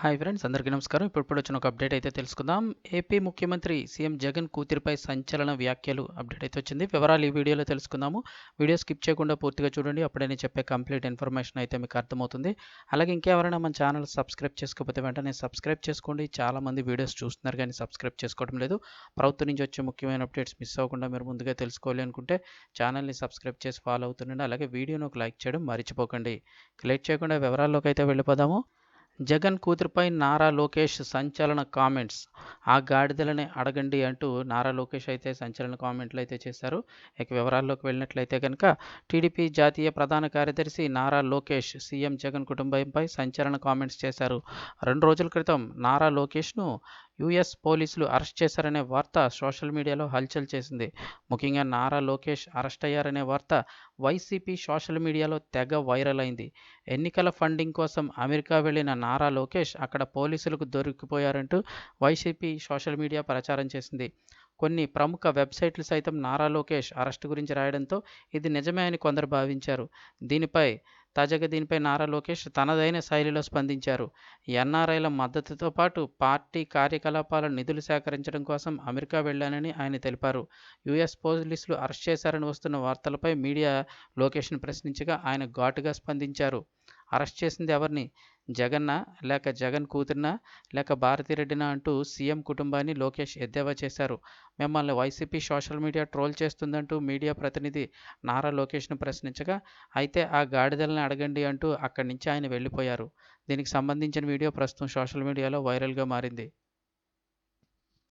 Hi friends అందరికీ నమస్కారం. ఇప్పుడు వచ్చిన ఒక అప్డేట్ అయితే తెలుసుకుందాం. ఏపీ ముఖ్యమంత్రి సీఎం జగన్ కూతురిపై సంచలన వ్యాఖ్యలు అప్డేట్ అయితే వచ్చింది. వివరాలు ఈ వీడియోలో తెలుసుకుందాము. వీడియో స్కిప్ చేయకుండా పూర్తిగా చూడండి. అప్పుడే నేను చెప్పే కంప్లీట్ ఇన్ఫర్మేషన్ అయితే మీకు అర్థమవుతుంది. అలాగే ఇంకెవరైనా మన ఛానల్ సబ్స్క్రైబ్ చేసుకోకపోతే వెంటనే సబ్స్క్రైబ్ చేసుకోండి. చాలామంది వీడియోస్ చూస్తున్నారు కానీ సబ్స్క్రైబ్ చేసుకోవడం లేదు. ప్రభుత్వం నుంచి వచ్చే ముఖ్యమైన అప్డేట్స్ మిస్ అవ్వకుండా మీరు ముందుగా తెలుసుకోవాలి అనుకుంటే ఛానల్ని సబ్స్క్రైబ్ చేసి ఫాలో అవుతుండండి. అలాగే వీడియోను ఒక లైక్ చేయడం మర్చిపోకండి. క్లిక్ చేయకుండా వివరాల్లోకి అయితే వెళ్ళిపోదాము. జగన్ కూతురుపై నారా లోకేష్ సంచలన కామెంట్స్. ఆ గాడిదలనే అడగండి అంటూ నారా లోకేష్ అయితే సంచలన కామెంట్లు అయితే చేశారు. ఇక వివరాల్లోకి వెళ్ళినట్లయితే కనుక టీడీపీ జాతీయ ప్రధాన కార్యదర్శి నారా లోకేష్ సీఎం జగన్ కుటుంబంపై సంచలన కామెంట్స్ చేశారు. రెండు రోజుల క్రితం నారా లోకేష్ను యుఎస్ పోలీసులు అరెస్ట్ చేశారనే వార్త సోషల్ మీడియాలో హల్చల్ చేసింది. ముఖ్యంగా నారా లోకేష్ అరెస్ట్ అయ్యారనే వార్త వైసీపీ సోషల్ మీడియాలో తెగ వైరల్ అయింది. ఎన్నికల ఫండింగ్ కోసం అమెరికా వెళ్ళిన నారా లోకేష్ అక్కడ పోలీసులకు దొరికిపోయారంటూ వైసీపీ సోషల్ మీడియా ప్రచారం చేసింది. కొన్ని ప్రముఖ వెబ్సైట్లు సైతం నారా లోకేష్ అరెస్ట్ గురించి రాయడంతో ఇది నిజమే అని కొందరు భావించారు. దీనిపై తాజాగా దీనిపై నారా లోకేష్ తనదైన శైలిలో స్పందించారు. ఎన్ఆర్ఐల మద్దతుతో పాటు పార్టీ కార్యకలాపాల నిధులు సేకరించడం కోసం అమెరికా వెళ్ళానని ఆయన తెలిపారు. యుఎస్ పోలీసులు అరెస్ట్ చేశారని వస్తున్న వార్తలపై మీడియా లోకేష్ను ప్రశ్నించగా ఆయన ఘాటుగా స్పందించారు. అరెస్ట్ చేసింది ఎవరిని? జగన్న? లేక జగన్ కూతురిన? లేక భారతిరెడ్డినా అంటూ సీఎం కుటుంబాన్ని లోకేష్ ఎద్దేవా చేశారు. మిమ్మల్ని వైసీపీ సోషల్ మీడియా ట్రోల్ చేస్తుందంటూ మీడియా ప్రతినిధి నారా లోకేష్ను ప్రశ్నించగా అయితే ఆ గాడిదలను అడగండి అంటూ అక్కడి నుంచి ఆయన వెళ్ళిపోయారు. దీనికి సంబంధించిన వీడియో ప్రస్తుతం సోషల్ మీడియాలో వైరల్గా మారింది.